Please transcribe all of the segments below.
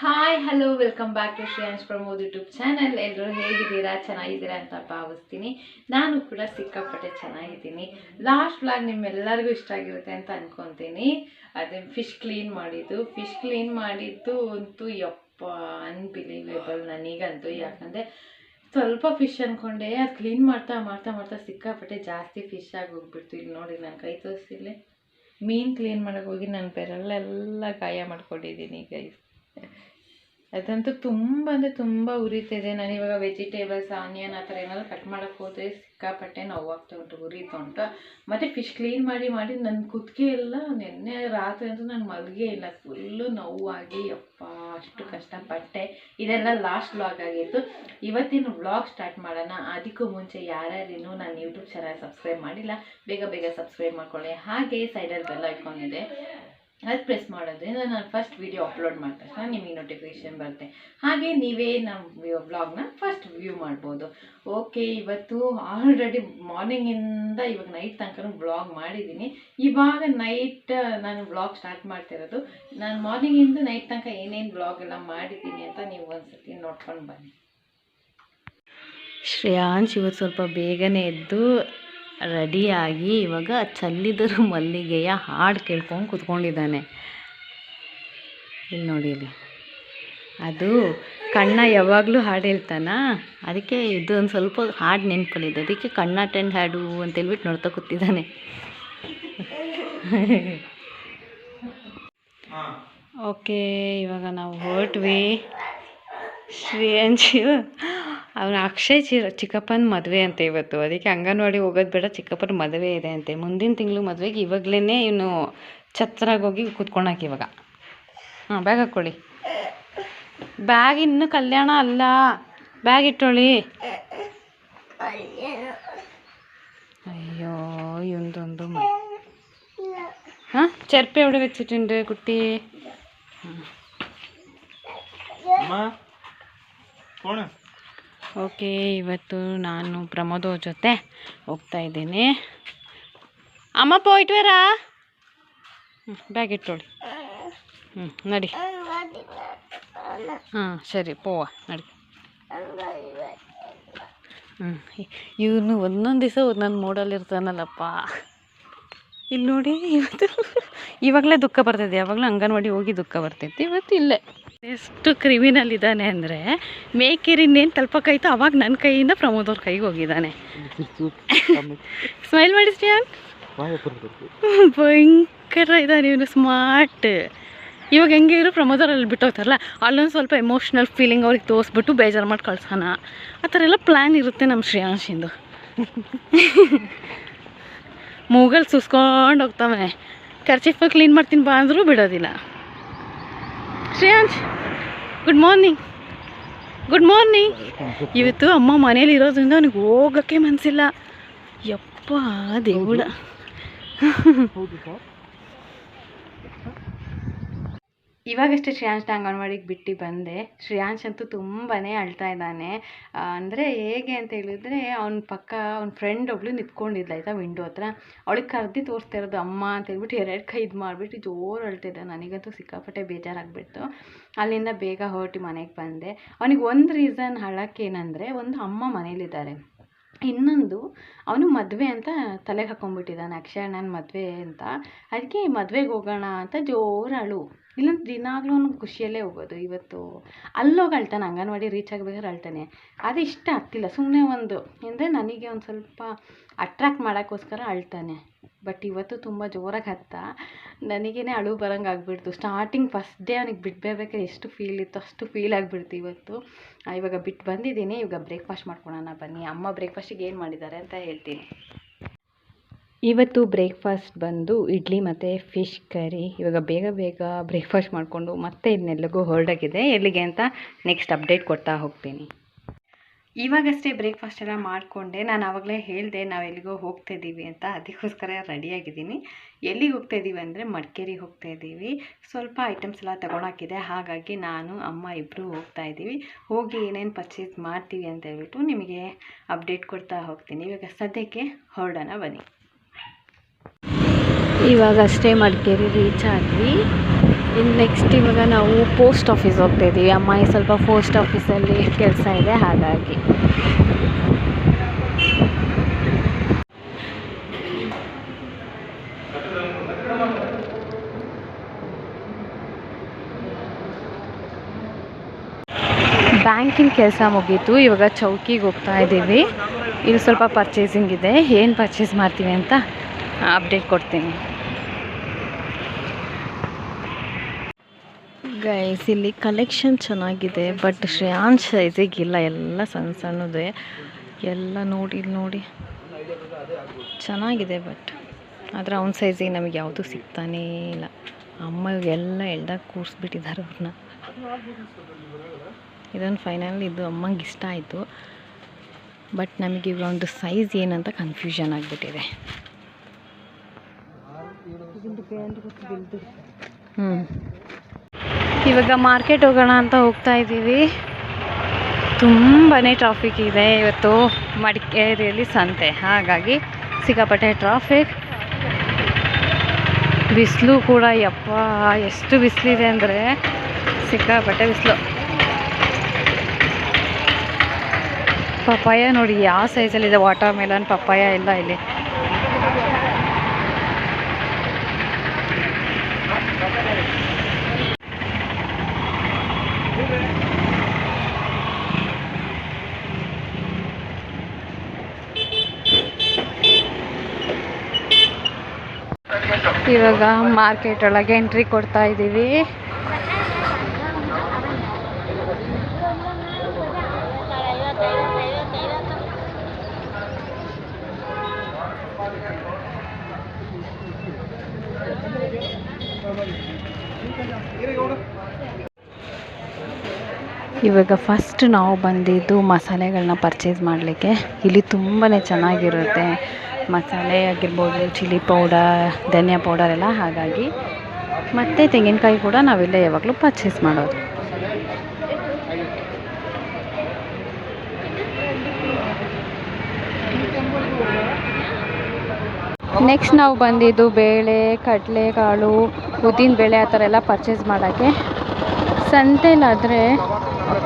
Hi hello welcome back to Shreyans Pramod YouTube channel ಎಲ್ಲರೂ ಹೇಗಿದ್ದೀರಾ? ಚೆನ್ನಾಗಿದ್ದೀರಾ ಅಂತ ಭಾವಿಸ್ತೀನಿ. ನಾನು ಕೂಡ ಸಿಕ್ಕಾಪಟ್ಟೆ ಚೆನ್ನಾಗಿದ್ದೀನಿ. ಲಾಸ್ಟ್ ವ್ಲಾಗ್ ನಿಮ್ಮೆಲ್ಲರಿಗೂ ಇಷ್ಟ ಆಗಿರುತ್ತೆ ಅಂತ ಅಂದ್ಕೊತೀನಿ ಅದೇ ಫಿಶ್ ಕ್ಲೀನ್ ಮಾಡಿದ್ದು. ಫಿಶ್ ಕ್ಲೀನ್ ಮಾಡಿದ್ದು ಅಂತೂ ಯಪ್ಪ ಅನ್ಬಿಲೀವೇಬಲ್ ನನಗಂತೂ. ಯಾಕಂದರೆ ಸ್ವಲ್ಪ ಫಿಶ್ ಅಂದ್ಕೊಂಡೆ ಅದು ಕ್ಲೀನ್ ಮಾಡ್ತಾ ಮಾಡ್ತಾ ಮಾಡ್ತಾ ಸಿಕ್ಕಾಪಟ್ಟೆ ಜಾಸ್ತಿ ಫಿಶ್ ಆಗಿ ಹೋಗ್ಬಿಡ್ತು. ಇಲ್ಲಿ ನೋಡಿ ನಾನು ಕೈ ತೋರಿಸಿಲ್ಲ ಮೀನು ಕ್ಲೀನ್ ಮಾಡೋಕ್ಕೆ ಹೋಗಿ ನನ್ನ ಬೆರಳೆಲ್ಲ ಗಾಯ ಮಾಡ್ಕೊಂಡಿದ್ದೀನಿ ಗೈಸ್ ಅದಂತೂ ತುಂಬ ಅಂದರೆ ತುಂಬ ಉರಿತಿದೆ. ನಾನು ಇವಾಗ ವೆಜಿಟೇಬಲ್ಸ್ ಆನಿಯನ್ ಆ ಥರ ಏನಾದ್ರು ಕಟ್ ಮಾಡೋಕ್ಕೆ ಹೋದರೆ ಸಿಕ್ಕಾಪಟ್ಟೆ ನೋವಾಗ್ತಾ ಉಂಟು, ಉರಿತಾ ಉಂಟು. ಮತ್ತು ಫಿಶ್ ಕ್ಲೀನ್ ಮಾಡಿ ಮಾಡಿ ನನ್ನ ಕುತ್ತಿಗೆ ಎಲ್ಲ ನಿನ್ನೆ ರಾತ್ರಿ ಅಂತೂ ನಾನು ಮಲಗೇ ಇಲ್ಲ. ಫುಲ್ಲು ನೋವಾಗಿ, ಅಪ್ಪ, ಅಷ್ಟು ಕಷ್ಟಪಟ್ಟೆ. ಇದೆಲ್ಲ ಲಾಸ್ಟ್ ವ್ಲಾಗ್ ಆಗಿತ್ತು ಇವತ್ತಿನ ವ್ಲಾಗ್ ಸ್ಟಾರ್ಟ್ ಮಾಡೋಣ. ಅದಕ್ಕೂ ಮುಂಚೆ ಯಾರ್ಯಾರಿನೂ ನಾನು ಯೂಟ್ಯೂಬ್ ಚಾನಲ್ ಸಬ್ಸ್ಕ್ರೈಬ್ ಮಾಡಿಲ್ಲ. ಬೇಗ ಬೇಗ ಸಬ್ಸ್ಕ್ರೈಬ್ ಮಾಡ್ಕೊಳ್ಳಿ. ಹಾಗೆ ಸೈಡಲ್ಲಿ ಬೆಲ್ಲ ಐಕಾನ್ ಅದು ಪ್ರೆಸ್ ಮಾಡೋದ್ರಿಂದ ನಾನು ಫಸ್ಟ್ ವಿಡಿಯೋ ಅಪ್ಲೋಡ್ ಮಾಡಿದ ತಕ್ಷಣ ನಿಮಗೆ ನೋಟಿಫಿಕೇಶನ್ ಬರುತ್ತೆ ಹಾಗೆ ನೀವೇ ನಮ್ಮ ವ್ಲಾಗ್ನ ಫಸ್ಟ್ ವ್ಯೂ ಮಾಡ್ಬೋದು. ಓಕೆ ಇವತ್ತು ಆಲ್ರೆಡಿ ಮಾರ್ನಿಂಗಿಂದ ಇವಾಗ ನೈಟ್ ತನಕ ಬ್ಲಾಗ್ ಮಾಡಿದ್ದೀನಿ. ಇವಾಗ ನೈಟ್ ನಾನು ಬ್ಲಾಗ್ ಸ್ಟಾರ್ಟ್ ಮಾಡ್ತಿರೋದು ನಾನು ಮಾರ್ನಿಂಗಿಂದ ನೈಟ್ ತನಕ ಏನೇನು ಬ್ಲಾಗ್ ಎಲ್ಲ ಮಾಡಿದ್ದೀನಿ ಅಂತ ನೀವು ಒಂದ್ಸತಿ ನೋಡ್ಕೊಂಡು ಬನ್ನಿ. ಶ್ರೇಯಾಂಶ್ ಇವತ್ತು ಸ್ವಲ್ಪ ಬೇಗನೆ ಎದ್ದು ರೆಡಿಯಾಗಿ ಇವಾಗ ಚಲ್ಲಿದರು ಮಲ್ಲಿಗೆಯ ಹಾಡು ಕೇಳ್ಕೊಂಡು ಕುತ್ಕೊಂಡಿದ್ದಾನೆ. ಇಲ್ಲಿ ನೋಡಿ ಇಲ್ಲಿ. ಅದು ಕಣ್ಣ ಯಾವಾಗಲೂ ಹಾಡು ಹೇಳ್ತಾನ? ಅದಕ್ಕೆ ಇದು ಒಂದು ಸ್ವಲ್ಪ ಹಾಡು ನೆನ್ಪಲ್ಲಿದ್ದು ಅದಕ್ಕೆ ಕಣ್ಣ ಟೆಂಡ್ ಹಾಡು ಅಂತೇಳ್ಬಿಟ್ಟು ನೋಡ್ತಾ ಕೂತಿದ್ದಾನೆ. ಓಕೆ, ಇವಾಗ ನಾವು ಹೊರಟ್ವಿ. ಶ್ರೇಯಾಂಶು ಅವನ ಅಕ್ಷಯ್ ಚಿ ಚಿಕ್ಕಪ್ಪನ ಮದುವೆ ಅಂತ ಇವತ್ತು ಅದಕ್ಕೆ ಅಂಗನವಾಡಿ ಹೋಗೋದು ಬೇಡ ಚಿಕ್ಕಪ್ಪನ ಮದುವೆ ಇದೆ ಅಂತೆ ಮುಂದಿನ ತಿಂಗಳು ಮದುವೆಗೆ ಇವಾಗಲೇ ಇವನು ಛತ್ರಾಗಿ ಹೋಗಿ ಕೂತ್ಕೊಳಕ್ಕೆ ಇವಾಗ ಹಾಂ ಬ್ಯಾಗ್ ಹಾಕ್ಕೊಳ್ಳಿ ಬ್ಯಾಗ್ ಇನ್ನೂ ಕಲ್ಯಾಣ ಅಲ್ಲ ಬ್ಯಾಗ್ ಇಟ್ಟೋಳಿ അയ്യോ എന്തൊന്നും ആ ചെരുപ്പ് എവിടെ വെച്ചിട്ടുണ്ട് കുട്ടി ಫೋನ್ ಓಕೆ, ಇವತ್ತು ನಾನು ಪ್ರಮೋದ್ ಜೊತೆ ಹೋಗ್ತಾ ಇದ್ದೀನಿ. ಅಮ್ಮ ಪೋಯ್ಟ್ ಬೇರಾ ಹ್ಞೂ ಬ್ಯಾಗ್ ಇಟ್ಟೋಳಿ ಹ್ಞೂ ನಡಿ. ಹಾಂ, ಸರಿ, ಪೋವ, ನಡಿ. ಹ್ಞೂ ಇವನು ಒಂದೊಂದು ದಿವಸ ಒಂದೊಂದು ಮೂಡಲ್ಲಿ ಇರ್ತಾನಲ್ಲಪ್ಪ. ಇಲ್ಲಿ ನೋಡಿ, ಇವತ್ತು ಇವಾಗಲೇ ದುಃಖ ಬರ್ತೈತೆ. ಯಾವಾಗಲೂ ಅಂಗನವಾಡಿ ಹೋಗಿ ದುಃಖ ಬರ್ತೈತಿ. ಇವತ್ತು ಇಲ್ಲೇ. ಎಷ್ಟು ಕ್ರಿಮಿನಲ್ ಇದ್ದಾನೆ ಅಂದರೆ ಮೇಕೆರಿನೇನು ತಲುಪಕ್ಕಾಯ್ತು ಅವಾಗ ನನ್ನ ಕೈಯಿಂದ ಪ್ರಮೋದ್ ಅವ್ರ ಕೈಗೆ ಹೋಗಿದ್ದಾನೆ. ಸ್ಮೈಲ್ ಮಾಡಿ ಸ್ಟಿಯಾನ್ ಭಯಂಕರ ಇದ್ದಾನೆ ಇವನು ಸ್ಮಾರ್ಟ್ ಇವಾಗ ಹೆಂಗೆ ಇರೋ ಪ್ರಮೋದ್ ಅಲ್ಲಿ ಬಿಟ್ಟೋಗ್ತಾರಲ್ಲ, ಅಲ್ಲೊಂದು ಸ್ವಲ್ಪ ಎಮೋಷ್ನಲ್ ಫೀಲಿಂಗ್ ಅವ್ರಿಗೆ ತೋರಿಸ್ಬಿಟ್ಟು ಬೇಜಾರು ಮಾಡಿ ಕಳ್ಸೋಣ ಆ ಥರ ಎಲ್ಲ ಪ್ಲ್ಯಾನ್ ಇರುತ್ತೆ ನಮ್ಮ ಶ್ರೇಯಾಂಶಿಂದು. ಮೂಗಲ್ಲಿ ಸುಸ್ಕೊಂಡು ಹೋಗ್ತಾವೆ ಕರ್ಚಿಫ್ ಕ್ಲೀನ್ ಮಾಡ್ತೀನಿ ಬಾ ಅಂದರೂ ಬಿಡೋದಿಲ್ಲ. Shreyansh good morning good morning ಇವತ್ತು ಅಮ್ಮ ಮನೇಲಿ ಇರೋದ್ರಿಂದ ಅವನಿಗೆ ಹೋಗೋಕ್ಕೆ ಮನಸ್ಸಿಲ್ಲ ಯಪ್ಪ ದೇವುಡ ಇವಾಗಷ್ಟೇ ಶ್ರೇಯಾಂಶ್ನ ಅಂಗನವಾಡಿಗೆ ಬಿಟ್ಟು ಬಂದೆ. ಶ್ರೇಯಾಂಶ್ ಅಂತೂ ತುಂಬಾ ಅಳ್ತಾ ಇದ್ದಾನೆ. ಅಂದರೆ ಹೇಗೆ ಅಂತ ಹೇಳಿದ್ರೆ ಅವ್ನ ಪಕ್ಕ ಅವ್ನ ಫ್ರೆಂಡ್ ಒಬ್ಳು ನಿಂತ್ಕೊಂಡಿದ್ಲು ಆಯಿತಾ ವಿಂಡೋ ಹತ್ರ. ಅವಳಿಗೆ ಕರ್ದು ತೋರಿಸ್ತಾ ಇರೋದು ಅಮ್ಮ ಅಂತ ಹೇಳ್ಬಿಟ್ಟು ಎರಡು ಕೈ ಇದು ಮಾಡಿಬಿಟ್ಟು ಜೋರು ಅಳ್ತಿದ್ದ ನನಗಂತೂ ಸಿಕ್ಕಾಪಟ್ಟೆ ಬೇಜಾರಾಗ್ಬಿಡ್ತು. ಅಲ್ಲಿಂದ ಬೇಗ ಹೊರಟು ಮನೆಗೆ ಬಂದೆ. ಅವನಿಗೆ ಒಂದು ರೀಸನ್ ಏನಂದರೆ ಒಂದು ಅಮ್ಮ ಮನೇಲಿದ್ದಾರೆ. ಇನ್ನೊಂದು ಅವನು ಮದುವೆ ಅಂತ ತಲೆಗೆ ಹಾಕ್ಕೊಂಡ್ಬಿಟ್ಟಿದ್ದಾನೆ ಅಕ್ಷಯಣ್ಣನ ಮದುವೆ ಅಂತ. ಅದಕ್ಕೆ ಮದುವೆಗೆ ಹೋಗೋಣ ಅಂತ ಜೋರು ಅಳು ಇಲ್ಲಂದ್ರೆ ದಿನಾಗ್ಲೂ ಅವ್ನು ಖುಷಿಯಲ್ಲೇ ಹೋಗೋದು. ಇವತ್ತು ಅಲ್ಲೋಗಿ ಅಳ್ತಾನೆ, ಅಂಗನವಾಡಿ ರೀಚ್ ಆಗಬೇಕಾದ್ರೆ ಅಳ್ತಾನೆ. ಅದು ಇಷ್ಟ ಆಗ್ತಿಲ್ಲ. ಸುಮ್ಮನೆ ಒಂದು ಅಂದರೆ ನನಗೆ ಒಂದು ಸ್ವಲ್ಪ ಅಟ್ರ್ಯಾಕ್ಟ್ ಮಾಡೋಕ್ಕೋಸ್ಕರ ಅಳ್ತಾನೆ. ಬಟ್ ಇವತ್ತು ತುಂಬ ಜೋರಾಗಿ ಹತ್ತ. ನನಗೇ ಅಳು ಬರೋಂಗೆ ಆಗ್ಬಿಡ್ತು. ಸ್ಟಾರ್ಟಿಂಗ್ ಫಸ್ಟ್ ಡೇ ಅವನಿಗೆ ಬಿಟ್ಬೇಕಾದ್ರೆ ಎಷ್ಟು ಫೀಲ್ ಇತ್ತು ಅಷ್ಟು ಫೀಲ್ ಆಗಿಬಿಡ್ತು ಇವತ್ತು. ಇವಾಗ ಬಿಟ್ಟು ಬಂದಿದ್ದೀನಿ. ಇವಾಗ ಬ್ರೇಕ್ಫಾಸ್ಟ್ ಮಾಡ್ಕೊಳೋಣ ಬನ್ನಿ. ಅಮ್ಮ ಬ್ರೇಕ್ಫಾಸ್ಟಿಗೆ ಏನು ಮಾಡಿದ್ದಾರೆ ಅಂತ ಹೇಳ್ತೀನಿ. ಇವತ್ತು ಬ್ರೇಕ್ಫಾಸ್ಟ್ ಬಂದು ಇಡ್ಲಿ ಮತ್ತು ಫಿಶ್ ಕರಿ. ಇವಾಗ ಬೇಗ ಬೇಗ ಬ್ರೇಕ್ಫಾಸ್ಟ್ ಮಾಡಿಕೊಂಡು ಮತ್ತೆ ಇದನ್ನೆಲ್ಲಗೂ ಹೊರಡಾಗಿದೆ. ಎಲ್ಲಿಗೆ ಅಂತ ನೆಕ್ಸ್ಟ್ ಅಪ್ಡೇಟ್ ಕೊಡ್ತಾ ಹೋಗ್ತೀನಿ. ಇವಾಗಷ್ಟೇ ಬ್ರೇಕ್ಫಾಸ್ಟ್ ಎಲ್ಲ ಮಾಡಿಕೊಂಡೆ. ನಾನು ಆವಾಗಲೇ ಹೇಳಿದೆ, ನಾವು ಎಲ್ಲಿಗೋ ಹೋಗ್ತಾ ಇದ್ದೀವಿ ಅಂತ. ಅದಕ್ಕೋಸ್ಕರ ರೆಡಿಯಾಗಿದ್ದೀನಿ ಎಲ್ಲಿಗೆ ಹೋಗ್ತಾ ಇದ್ದೀವಿ ಅಂದರೆ ಮಡಿಕೇರಿಗೆ ಹೋಗ್ತಾ ಇದ್ದೀವಿ ಸ್ವಲ್ಪ ಐಟಮ್ಸ್ ಎಲ್ಲ ತಗೊಳಕ್ಕಿದೆ ಹಾಗಾಗಿ ನಾನು, ಅಮ್ಮ ಇಬ್ಬರು ಹೋಗ್ತಾ ಇದ್ದೀವಿ ಹೋಗಿ ಏನೇನು ಪರ್ಚೇಸ್ ಮಾಡ್ತೀವಿ ಅಂತ ಹೇಳ್ಬಿಟ್ಟು ನಿಮಗೆ ಅಪ್ಡೇಟ್ ಕೊಡ್ತಾ ಹೋಗ್ತೀನಿ. ಇವಾಗ ಸದ್ಯಕ್ಕೆ ಹೊರಡೋಣ ಬನ್ನಿ. ಇವಾಗಷ್ಟೇ ಮಡಿಕೇರಿ ರೀಚ್ ಆದ್ವಿ. ಇನ್ನು ನೆಕ್ಸ್ಟ್ ಇವಾಗ ನಾವು ಪೋಸ್ಟ್ ಆಫೀಸ್ ಹೋಗ್ತಾ ಇದ್ದೀವಿ ಅಮ್ಮಾಯಿ ಸ್ವಲ್ಪ ಪೋಸ್ಟ್ ಆಫೀಸಲ್ಲಿ ಕೆಲಸ ಇದೆ, ಹಾಗಾಗಿ. ಬ್ಯಾಂಕಿನ ಕೆಲಸ ಮುಗೀತು. ಇವಾಗ ಚೌಕಿಗೆ ಹೋಗ್ತಾ ಇದ್ದೀವಿ ಇಲ್ಲಿ ಸ್ವಲ್ಪ ಪರ್ಚೇಸಿಂಗ್ ಇದೆ. ಏನು ಪರ್ಚೇಸ್ ಮಾಡ್ತೀವಿ ಅಂತ ಅಪ್ಡೇಟ್ ಕೊಡ್ತೀನಿ. ಗೈಸ್ ಇಲ್ಲಿ ಕಲೆಕ್ಷನ್ ಚೆನ್ನಾಗಿದೆ ಬಟ್ ಶ್ರೇಯಾನ್ ಸೈಜಿಗಿಲ್ಲ ಎಲ್ಲ ಸಣ್ಣ ಸಣ್ಣದೇ. ಎಲ್ಲ ನೋಡಿ ಇಲ್ಲಿ ನೋಡಿ. ಚೆನ್ನಾಗಿದೆ ಬಟ್ ಆದರೆ ಅವ್ನ ಸೈಜಿಗೆ ನಮಗೆ ಯಾವುದು ಸಿಗ್ತಾನೇ ಇಲ್ಲ. ಅಮ್ಮ ಎಲ್ಲ ಎಳ್ದಾಗ ಕೂರಿಸ್ಬಿಟ್ಟಿದ್ದಾರೆ ಅವ್ರನ್ನ ಇದೊಂದು ಫೈನಲ್ ಇದು ಅಮ್ಮಂಗೆ ಇಷ್ಟ ಆಯಿತು. ಬಟ್ ನಮಗೆ ಇವಾಗ ಒಂದು ಸೈಜ್ ಏನಂತ ಕನ್ಫ್ಯೂಷನ್ ಆಗಿಬಿಟ್ಟಿದೆ. ಹ್ಞೂ ಇವಾಗ ಮಾರ್ಕೆಟ್ ಹೋಗೋಣ ಅಂತ ಹೋಗ್ತಾ ಇದ್ದೀವಿ. ತುಂಬಾ ಟ್ರಾಫಿಕ್ ಇದೆ ಇವತ್ತು. ಮಡಿಕೇರಿಯಲ್ಲಿ ಸಂತೆ. ಹಾಗಾಗಿ ಸಿಕ್ಕಾಪಟ್ಟೆ ಟ್ರಾಫಿಕ್ ಬಿಸಿಲು ಕೂಡ ಯಪ್ಪ, ಎಷ್ಟು ಬಿಸಿಲಿದೆ ಅಂದರೆ ಸಿಕ್ಕಾಪಟ್ಟೆ ಬಿಸಿಲು. ಪಪ್ಪಾಯ ನೋಡಿ, ಯಾವ ಸೈಜಲ್ಲಿದೆ ವಾಟರ್ ಮೆಲನ್ ಪಪ್ಪಾಯ ಇಲ್ಲ ಇಲ್ಲಿ. ಇವಾಗ ಮಾರ್ಕೆಟ್ ಒಳಗೆ ಎಂಟ್ರಿ ಕೊಡ್ತಾ ಇದ್ದೀವಿ. ಇವಾಗ ಫಸ್ಟ್ ನಾವು ಬಂದಿದ್ದು ಮಸಾಲೆಗಳನ್ನ ಪರ್ಚೇಸ್ ಮಾಡಲಿಕ್ಕೆ. ಇಲ್ಲಿ ತುಂಬಾ ಚೆನ್ನಾಗಿರುತ್ತೆ. ಮಸಾಲೆ ಆಗಿರ್ಬೋದು ಚಿಲ್ಲಿ ಪೌಡರ್ ಧನಿಯಾ ಪೌಡರ್ ಎಲ್ಲ, ಹಾಗಾಗಿ ಮತ್ತು ತೆಂಗಿನಕಾಯಿ ಕೂಡ ನಾವಿಲ್ಲೇ ಯಾವಾಗಲೂ ಪರ್ಚೇಸ್ ಮಾಡೋದು. ನೆಕ್ಸ್ಟ್ ನಾವು ಬಂದಿದ್ದು ಬೇಳೆ, ಕಡಲೆಕಾಳು, ಉದ್ದಿನ ಬೇಳೆ ಆ ಥರ ಎಲ್ಲ ಪರ್ಚೇಸ್ ಮಾಡೋಕ್ಕೆ. ಸಂತೆಲಾದರೆ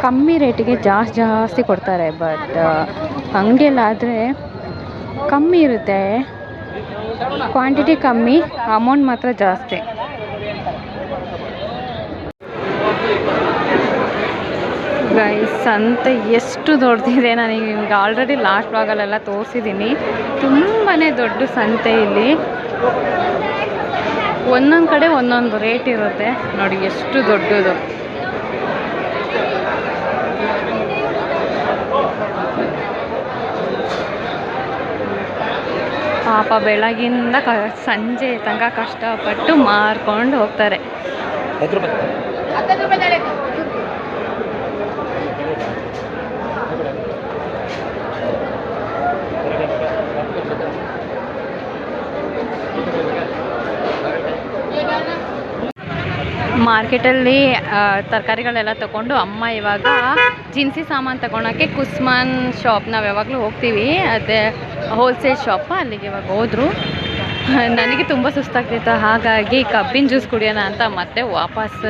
ಕಮ್ಮಿ ರೇಟಿಗೆ ಜಾಸ್ತಿ ಜಾಸ್ತಿ ಕೊಡ್ತಾರೆ ಬಟ್ ಅಂಗಡಿಯಲ್ಲಾದರೆ ಕಮ್ಮಿ ಇರುತ್ತೆ. ಕ್ವಾಂಟಿಟಿ ಕಮ್ಮಿ ಅಮೌಂಟ್ ಮಾತ್ರ ಜಾಸ್ತಿ. ಗೈಸ್ ಸಂತೆ ಎಷ್ಟು ದೊಡ್ಡದಿದೆ. ನಾನು ನಿಮ್ಗೆ ಆಲ್ರೆಡಿ ಲಾಸ್ಟ್ ಭಾಗಲೆಲ್ಲ ತೋರಿಸಿದ್ದೀನಿ ತುಂಬಾ ದೊಡ್ಡ ಸಂತೆ ಇಲ್ಲಿ. ಒಂದೊಂದು ಕಡೆ ಒಂದೊಂದು ರೇಟ್ ಇರುತ್ತೆ. ನೋಡಿ, ಎಷ್ಟು ದೊಡ್ಡದು. ಪಾಪ ಬೆಳಗಿಂದ ಕ ಸಂಜೆ ತನಕ ಕಷ್ಟಪಟ್ಟು ಮಾರ್ಕೊಂಡು ಹೋಗ್ತಾರೆ. ಮಾರ್ಕೆಟಲ್ಲಿ ತರಕಾರಿಗಳೆಲ್ಲ ತಗೊಂಡು ಅಮ್ಮ ಇವಾಗ ಜಿನ್ಸಿ ಸಾಮಾನು ತಗೊಳಕ್ಕೆ ಕುಸ್ಮಾನ್ ಶಾಪ್ ನಾವು ಯಾವಾಗಲೂ ಹೋಗ್ತೀವಿ. ಅದೇ ಹೋಲ್ಸೇಲ್ ಶಾಪ್ ಅಲ್ಲಿಗೆ ಇವಾಗ ಹೋದರು. ನನಗೆ ತುಂಬ ಸುಸ್ತಾಗ್ತಿತ್ತು. ಹಾಗಾಗಿ ಕಬ್ಬಿನ ಜ್ಯೂಸ್ ಕುಡಿಯೋಣ ಅಂತ ಮತ್ತೆ ವಾಪಸ್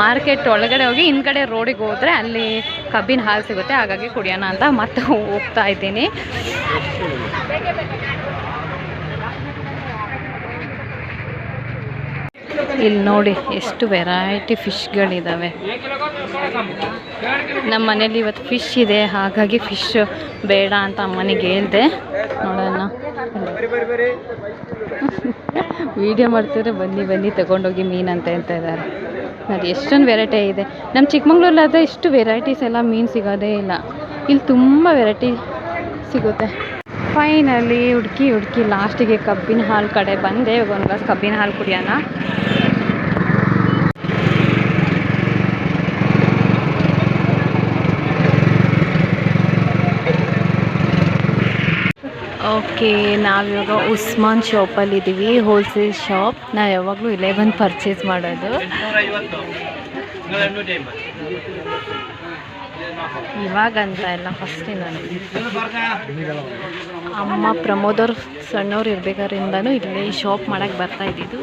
ಮಾರ್ಕೆಟ್ ಒಳಗಡೆ ಹೋಗಿ ಹಿಂದ್ಗಡೆ ರೋಡಿಗೆ ಹೋದರೆ ಅಲ್ಲಿ ಕಬ್ಬಿನ ಹಾಲು ಸಿಗುತ್ತೆ. ಹಾಗಾಗಿ ಕುಡಿಯೋಣ ಅಂತ ಮತ್ತೆ ಹೋಗ್ತಾ ಇದ್ದೀನಿ. ಇಲ್ಲಿ ನೋಡಿ ಎಷ್ಟು ವೆರೈಟಿ ಫಿಶ್ಗಳಿದ್ದಾವೆ ನಮ್ಮ ಮನೇಲಿ ಇವತ್ತು ಫಿಶ್ ಇದೆ, ಹಾಗಾಗಿ ಫಿಶ್ ಬೇಡ ಅಂತ ಅಮ್ಮನಿಗೆ ಹೇಳಿದೆ. ನೋಡೋಣ. ವಿಡಿಯೋ ಮಾಡ್ತಿದ್ರೆ ಬನ್ನಿ ಬನ್ನಿ, ತಗೊಂಡೋಗಿ ಮೀನು ಅಂತ ಹೇಳ್ತಾ ಇದ್ದಾರೆ. ನೋಡಿ, ಎಷ್ಟೊಂದು ವೆರೈಟಿ ಇದೆ. ನಮ್ಮ ಚಿಕ್ಕಮಂಗ್ಳೂರಲ್ಲಾದರೆ ಇಷ್ಟು ವೆರೈಟೀಸ್ ಎಲ್ಲ ಮೀನು ಸಿಗೋದೇ ಇಲ್ಲ. ಇಲ್ಲಿ ತುಂಬ ವೆರೈಟಿ ಸಿಗುತ್ತೆ. ಫೈನಲಿ ಹುಡುಕಿ ಹುಡುಕಿ ಲಾಸ್ಟಿಗೆ ಕಬ್ಬಿನ ಹಾಲು ಕಡೆ ಬಂದೆ. ಒಂದು ಗ್ಲಾಸ್ ಕಬ್ಬಿನ ಹಾಲು ಕುಡಿಯೋಣ. ಓಕೆ ನಾವಿವಾಗ ಉಸ್ಮಾನ್ ಶಾಪಲ್ಲಿ ಇದ್ದೀವಿ ಹೋಲ್ಸೇಲ್ ಶಾಪ್ ನಾವು ಯಾವಾಗಲೂ ಇಲ್ಲೇ ಬಂದು ಪರ್ಚೇಸ್ ಮಾಡೋದು ಇವಾಗಂತ ಇಲ್ಲ ಫಸ್ಟಿಂದಾನು ಅಮ್ಮ ಪ್ರಮೋದ್ ಅವ್ರು ಸಣ್ಣವ್ರು ಇರ್ಬೇಕಾದ್ರಿಂದನೂ ಇಲ್ಲೇ ಶಾಪ್ ಮಾಡೋಕ್ಕೆ ಬರ್ತಾ ಇದ್ದಿದ್ದು.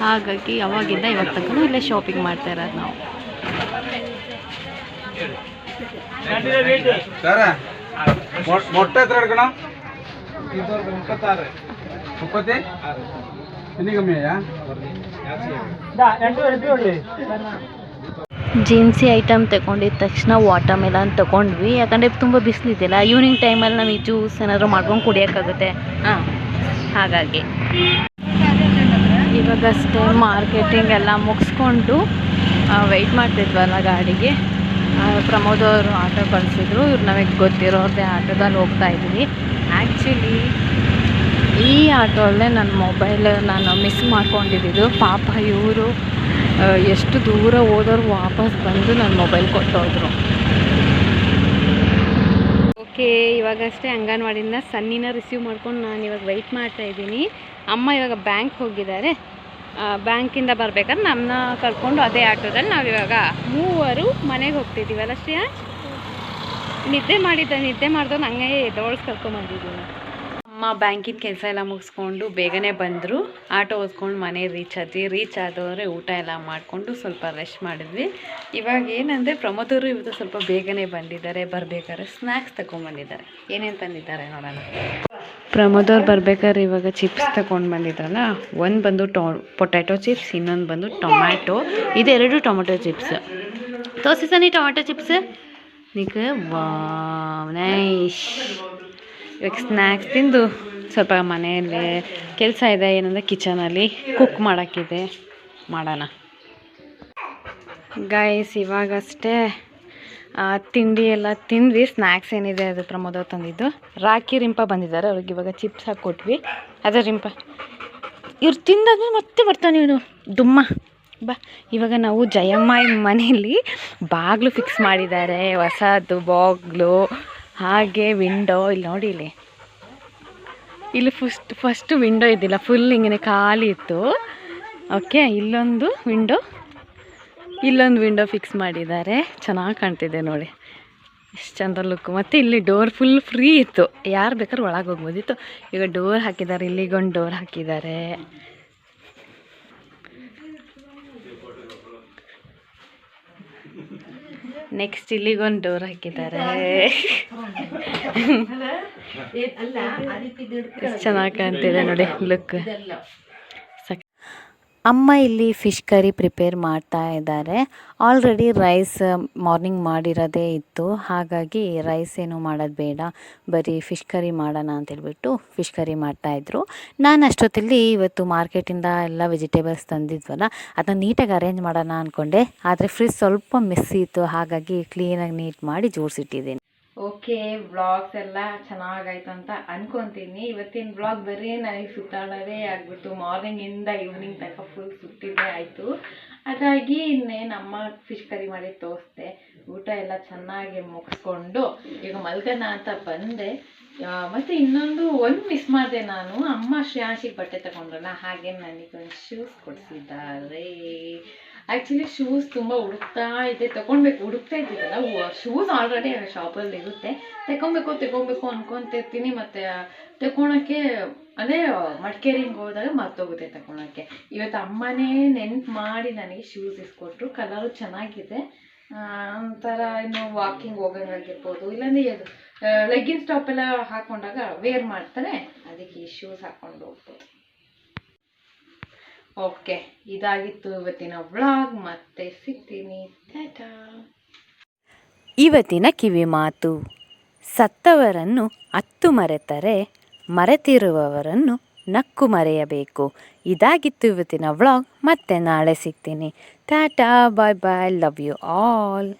ಹಾಗಾಗಿ ಅವಾಗಿಂದ ಇವಾಗ ತಕ್ಕನು ಇಲ್ಲೇ ಶಾಪಿಂಗ್ ಮಾಡ್ತಾ ಇರೋದು ನಾವು. ಮೊಟ್ಟೆ ಕಮ್ಮಿ ಅಯ್ಯಾ? ಎಂಟು ಎಂಟು ಹೇಳಿ ಜೀನ್ಸಿ ಐಟಮ್ ತಗೊಂಡಿದ್ದ ತಕ್ಷಣ ವಾಟರ್ ಮೆಲನ್ ತೊಗೊಂಡ್ವಿ. ಯಾಕಂದರೆ ತುಂಬ ಬಿಸಿಲಿದೆಯಲ್ಲ ಈವ್ನಿಂಗ್ ಟೈಮಲ್ಲಿ ನಾವು ಈ ಜ್ಯೂಸ್ ಏನಾದರೂ ಮಾಡ್ಕೊಂಡು ಕುಡಿಯೋಕ್ಕಾಗುತ್ತೆ. ಹಾಂ, ಹಾಗಾಗಿ. ಇವಾಗಷ್ಟೇ ಮಾರ್ಕೆಟಿಂಗ್ ಎಲ್ಲ ಮುಗಿಸ್ಕೊಂಡು ವೆಯ್ಟ್ ಮಾಡ್ತಿದ್ವಲ್ಲ ಗಾಡಿಗೆ. ಪ್ರಮೋದ್ ಅವರು ಆಟೋ ಕಳಿಸಿದ್ರು. ಇವ್ರು ನಮಗೆ ಗೊತ್ತಿರೋದೇ ಆಟೋದಲ್ಲಿ ಹೋಗ್ತಾ ಇದ್ವಿ. ಆ್ಯಕ್ಚುಲಿ ಈ ಆಟೋಲ್ಲೇ ನನ್ನ ಮೊಬೈಲ್ ನಾನು ಮಿಸ್ ಮಾಡ್ಕೊಂಡಿದ್ದು ಪಾಪ ಇವರು ಎಷ್ಟು ದೂರ ಹೋದವ್ರು ವಾಪಸ್ ಬಂದು ನನ್ನ ಮೊಬೈಲ್ ಕೊಟ್ಟೋದ್ರು. ಓಕೆ, ಇವಾಗಷ್ಟೇ ಅಂಗನವಾಡಿಯಿಂದ ಸನ್ನಿನ ರಿಸೀವ್ ಮಾಡ್ಕೊಂಡು ನಾನು ಇವಾಗ ವೆಯ್ಟ್ ಮಾಡ್ತಾ ಇದ್ದೀನಿ. ಅಮ್ಮ ಇವಾಗ ಬ್ಯಾಂಕ್ ಹೋಗಿದ್ದಾರೆ. ಬ್ಯಾಂಕಿಂದ ಬರ್ಬೇಕಾದ್ರೆ ನಮ್ಮನ್ನ ಕರ್ಕೊಂಡು ಅದೇ ಆಟೋದಲ್ಲಿ ನಾವು ಇವಾಗ ಮೂವರು ಮನೆಗೆ ಹೋಗ್ತಿದ್ದೀವಲ್ಲ ಶ್ರೇಯಾ? ನಿದ್ದೆ ಮಾಡಿದ್ದ, ನಿದ್ದೆ ಮಾಡಿದವ್ರು ಹಂಗೆ ಎದ್ದೊಳ್ಸಿ ಕರ್ಕೊಂಬಂದಿದ್ದೀನಿ ಅಮ್ಮ ಬ್ಯಾಂಕಿನ ಕೆಲಸ ಎಲ್ಲ ಮುಗಿಸ್ಕೊಂಡು ಬೇಗನೆ ಬಂದರು. ಆಟೋ ಓದ್ಕೊಂಡು ಮನೆ ರೀಚ್ ಆದ್ವಿ. ರೀಚ್ ಆದವ್ರೆ ಊಟ ಎಲ್ಲ ಮಾಡಿಕೊಂಡು ಸ್ವಲ್ಪ ರೆಸ್ಟ್ ಮಾಡಿದ್ವಿ. ಇವಾಗ ಏನಂದರೆ ಪ್ರಮೋದವರು ಇವತ್ತು ಸ್ವಲ್ಪ ಬೇಗನೆ ಬಂದಿದ್ದಾರೆ. ಬರಬೇಕಾದ್ರೆ ಸ್ನ್ಯಾಕ್ಸ್ ತಗೊಂಡ್ಬಂದಿದ್ದಾರೆ. ಏನೇನು ತಂದಿದ್ದಾರೆ ನೋಡೋಣ. ಪ್ರಮೋದವ್ರು ಬರ್ಬೇಕಾದ್ರೆ ಇವಾಗ ಚಿಪ್ಸ್ ತಗೊಂಡು ಬಂದಿದ್ರಲ್ಲ ಒಂದು ಬಂದು ಟೊ ಪೊಟ್ಯಾಟೊ ಚಿಪ್ಸ್ ಇನ್ನೊಂದು ಬಂದು ಟೊಮ್ಯಾಟೊ ಇದೆರಡು ಟೊಮೆಟೊ ಚಿಪ್ಸ್ ತೋರಿಸಿ ಸನಿ ಟೊಮೆಟೊ ಚಿಪ್ಸ್ ನಿಕ್ ನೈಸ್ ಇವಾಗ ಸ್ನ್ಯಾಕ್ಸ್ ತಿಂದು ಸ್ವಲ್ಪ ಮನೆಯಲ್ಲಿ ಕೆಲಸ ಇದೆ, ಏನಂದರೆ ಕಿಚನಲ್ಲಿ ಕುಕ್ ಮಾಡೋಕ್ಕಿದೆ. ಮಾಡೋಣ. ಗಾಯಸ್ ಇವಾಗಷ್ಟೇ ತಿಂಡಿ ಎಲ್ಲ ತಿಂದ್ವಿ. ಸ್ನ್ಯಾಕ್ಸ್ ಏನಿದೆ ಅದು ಪ್ರಮೋದ ತಂದಿದ್ದು. ರಾಖಿ ರಿಂಪ ಬಂದಿದ್ದಾರೆ. ಅವ್ರಿಗೆ ಇವಾಗ ಚಿಪ್ಸ್ ಹಾಕಿ ಕೊಟ್ವಿ. ಅದೇ ರಿಂಪ. ಇವ್ರು ತಿಂದಾದ್ಮೇಲೆ ಮತ್ತೆ ಬರ್ತಾನೆ ಇವನು. ದುಮ್ಮ. ಬಾ, ಇವಾಗ ನಾವು ಜಯಮ್ಮ ಮನೆಯಲ್ಲಿ ಬಾಗಿಲು ಫಿಕ್ಸ್ ಮಾಡಿದ್ದಾರೆ. ಹೊಸದು, ಬಾಗ್ಲು. ಹಾಗೆ ವಿಂಡೋ ಇಲ್ಲಿ ನೋಡಿ ಇಲ್ಲಿ. ಇಲ್ಲಿ ಫಸ್ಟ್ ಫಸ್ಟ್ ವಿಂಡೋ ಇದ್ದಿಲ್ಲ ಫುಲ್ ಹಿಂಗೆ ಖಾಲಿ ಇತ್ತು. ಓಕೆ ಇಲ್ಲೊಂದು ವಿಂಡೋ ಇಲ್ಲೊಂದು ವಿಂಡೋ ಫಿಕ್ಸ್ ಮಾಡಿದ್ದಾರೆ. ಚೆನ್ನಾಗಿ ಕಾಣ್ತಿದೆ ನೋಡಿ. ಎಷ್ಟು ಚಂದ ಲುಕ್ ಮತ್ತು ಇಲ್ಲಿ ಡೋರ್ ಫುಲ್ ಫ್ರೀ ಇತ್ತು. ಯಾರು ಬೇಕಾದ್ರೂ ಒಳಗೆ ಹೋಗ್ಬೋದಿತ್ತು. ಈಗ ಡೋರ್ ಹಾಕಿದ್ದಾರೆ, ಇಲ್ಲಿಗೊಂದು ಡೋರ್ ಹಾಕಿದ್ದಾರೆ. ನೆಕ್ಸ್ಟ್ ಇಲ್ಲಿಗೊಂದು ಡೋರ್ ಹಾಕಿದ್ದಾರೆ. ಎಷ್ಟು ಚೆನ್ನಾಗಿ ಕಾಣ್ತಿದೆ ನೋಡಿ. ಲುಕ್ ಅಮ್ಮ ಇಲ್ಲಿ ಫಿಶ್ ಕರಿ ಪ್ರಿಪೇರ್ ಮಾಡ್ತಾ ಇದ್ದಾರೆ. ಆಲ್ರೆಡಿ ರೈಸ್ ಮಾರ್ನಿಂಗ್ ಮಾಡಿರೋದೇ ಇತ್ತು. ಹಾಗಾಗಿ ರೈಸ್ ಏನು ಮಾಡೋದು ಬೇಡ. ಬರೀ ಫಿಶ್ ಕರಿ ಮಾಡೋಣ ಅಂತೇಳ್ಬಿಟ್ಟು ಫಿಶ್ ಕರಿ ಮಾಡ್ತಾಯಿದ್ರು ನಾನು ಅಷ್ಟೊತ್ತಲ್ಲಿ ಇವತ್ತು ಮಾರ್ಕೆಟಿಂದ ಎಲ್ಲ ವೆಜಿಟೇಬಲ್ಸ್ ತಂದಿದ್ವಲ್ಲ, ಅದನ್ನ ನೀಟಾಗಿ ಅರೇಂಜ್ ಮಾಡೋಣ ಅಂದ್ಕೊಂಡೆ ಆದರೆ ಫ್ರಿಜ್ ಸ್ವಲ್ಪ ಮಿಸ್ ಇತ್ತು. ಹಾಗಾಗಿ ಕ್ಲೀನಾಗಿ ನೀಟ್ ಮಾಡಿ ಜೋಡಿಸಿಟ್ಟಿದ್ದೀನಿ. ಓಕೆ ವ್ಲಾಗ್ಸ್ ಎಲ್ಲ ಚೆನ್ನಾಗಾಯ್ತು ಅಂತ ಅನ್ಕೊಂತೀನಿ. ಇವತ್ತಿನ ವ್ಲಾಗ್ ಬರೀ ನನಗೆ ಸುತ್ತಾಡೋದೇ ಆಗ್ಬಿಡ್ತು ಮಾರ್ನಿಂಗಿಂದ ಈವ್ನಿಂಗ್ ತನಕ ಫುಲ್ ಸುತ್ತಿದ್ದೇ ಆಯಿತು. ಹಾಗಾಗಿ ಇನ್ನೇನು ಅಮ್ಮ ಫಿಶ್ ಕರಿ ಮಾಡಿ ತೋರಿಸ್ದೆ. ಊಟ ಎಲ್ಲ ಚೆನ್ನಾಗಿ ಮುಗಿಸ್ಕೊಂಡು ಈಗ ಮಲ್ಗನ ಅಂತ ಬಂದೆ. ಮತ್ತು ಮತ್ತೆ ಇನ್ನೊಂದು ಒಂದು ಮಿಸ್ ಮಾಡಿದೆ ನಾನು. ಅಮ್ಮ ಶ್ರೇಯಾಂಶಿಗೆ ಬಟ್ಟೆ ತಗೊಂಡ್ರಲ್ಲ ಹಾಗೆ ನನಗೊಂದು ಶೂಸ್ ಕೊಡಿಸಿದ್ದಾರೆ ಆ್ಯಕ್ಚುಲಿ ಶೂಸ್ ತುಂಬ ಹುಡುಕ್ತಾ ಇದೆ. ತಗೊಳ್ಬೇಕು ಹುಡುಕ್ತಾ ಇದ್ದಿದ್ದಲ್ಲ ಶೂಸ್ ಆಲ್ರೆಡಿ ಶಾಪಲ್ಲಿ ಇರುತ್ತೆ. ತಗೊಬೇಕು ತಗೊಬೇಕು ಅನ್ಕೊತಿರ್ತೀನಿ ಮತ್ತು ತಗೊಳಕ್ಕೆ ಅದೇ ಮಡಿಕೇರಿಗೆ ಹೋದಾಗ ಮರ್ತೋಗುತ್ತೆ ತಗೊಳಕ್ಕೆ. ಇವತ್ತು ಅಮ್ಮನೇ ನೆನ್ಪು ಮಾಡಿ ನನಗೆ ಶೂಸ್ ಇಸ್ಕೊಟ್ರು. ಕಲರು ಚೆನ್ನಾಗಿದೆ. ಒಂಥರ ಇನ್ನು ವಾಕಿಂಗ್ ಹೋಗೋಂಗಾಗಿರ್ಬೋದು. ಇಲ್ಲಾಂದ್ರೆ ಲೆಗ್ಗಿನ್ಸ್ ಟಾಪ್ ಎಲ್ಲ ಹಾಕೊಂಡಾಗ ವೇರ್ ಮಾಡ್ತಾರೆ ಅದಕ್ಕೆ ಈ ಶೂಸ್ ಹಾಕೊಂಡು ಹೋಗ್ಬೋದು. ಓಕೆ, ಇದಾಗಿತ್ತು ಇವತ್ತಿನ ವ್ಲಾಗ್. ಮತ್ತೆ ಸಿಗ್ತೀನಿ. ಇವತ್ತಿನ ಕಿವಿ ಮಾತು, ಸತ್ತವರನ್ನು ಅತ್ತು ಮರೆತರೆ, ಮರೆತಿರುವವರನ್ನು ನಕ್ಕು ಮರೆಯಬೇಕು. ಇದಾಗಿತ್ತು ಇವತ್ತಿನ ವ್ಲಾಗ್. ಮತ್ತೆ ನಾಳೆ ಸಿಗ್ತೀನಿ. Tata, bye bye, love you all.